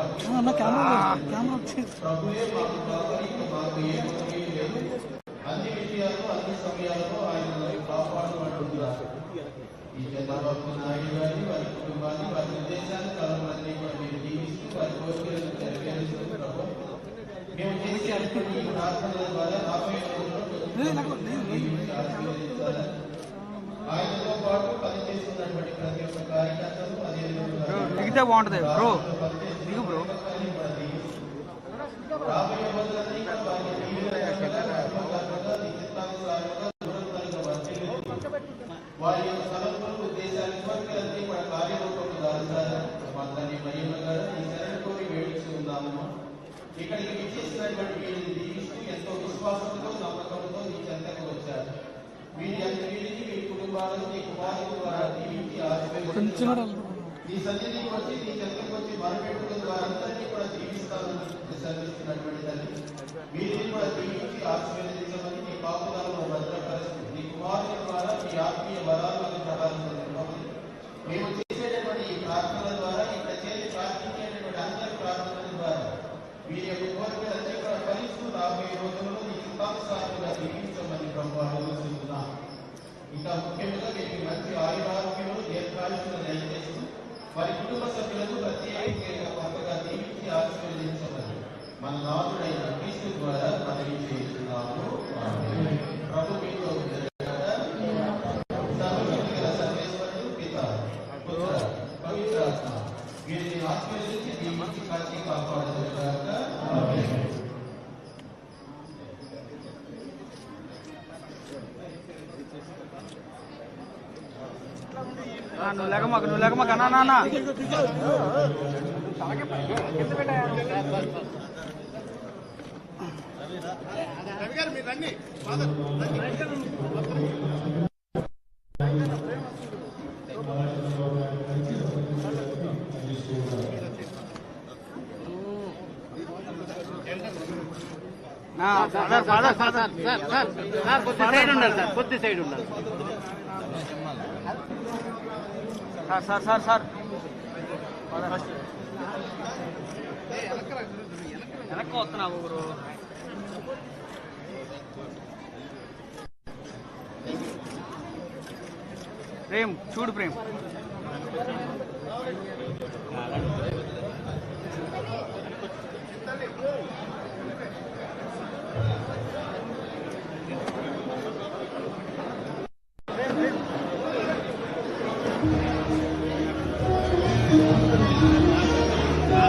అన్న camera camera అన్ని విషయాల్లో అన్ని సమయాల్లో ఆయన కాపాడుకుంటున్నారు ఈ చంద్రబాబు నాయుడు గారిని వారి కుటుంబాన్ని వారి ఉద్దేశాన్ని కలవన్నీ కూడా మీరు జీవిస్తూ వారి కోరికలను నెరవేరుస్తూ మేము ఈ ప్రార్థనల ద్వారా రాబోయే ఆయనతో పాటు పనిచేస్తున్నటువంటి ప్రతి ఒక్క కార్యకర్తలు బ్రో. దిగు బ్రో వారి యొక్క కోరికలన్నీ కార్యరూపంలో దాల్చాలని మా తండ్రి మహిమ గారు ఈ శరణ కోరి ఇక్కడికి విచ్చేసినటువంటి వీరిని దీవిస్తూ ఎంతో విశ్వాసంతో నమ్మకంతో నీ చెంతకు వచ్చారు వీరి అన్ని వీరి కుటుంబాలను నీ ద్వారా దీవించి కొంచెం ఆశీర్వదించారు ఈ సన్నిధికి వచ్చి నీ చెంతకు వచ్చి మొరపెట్టుకున్న వారందరినీ కూడా జీవిస్తానని సెలవిస్తున్నటువంటి తల్లి వీరిని కూడా దీవించి ఆశీర్వదించమని నీ కాపుదలను భద్రపరుస్తుంది నీ కుమారుని ద్వారా మీ ఆత్మీయ బలాలను ప్రభావితం మేము చేసేటటువంటి ఈ ప్రార్థనల ద్వారా ఇక్కడ చేసి ప్రార్థించేటటువంటి అందరి ప్రార్థనల ద్వారా మీ యొక్క కోరికలన్నీ కూడా ఫలిస్తూ రాబోయే రోజుల్లో నీ చిత్తానుసారంగా జీవించమని ప్రభు అడుగుతున్నాం ఇంకా ముఖ్యంగా మీకు మంచి ఆయురారోగ్యములు Baik itu pasal bila tu berarti apa yang kita buat? నువ్వు లేకమాక నువ్వు లేకమాక అన్నా నాన్న. Sir sir sir sir sir కొద్ది సైడ్ ఉండాలి సార్ కొద్ది సైడ్ ఉండాలి. Sir sir sir sir. వెనక్కి వస్తున్నావు గురు ప్రేమ్ చూడు ప్రేమ్.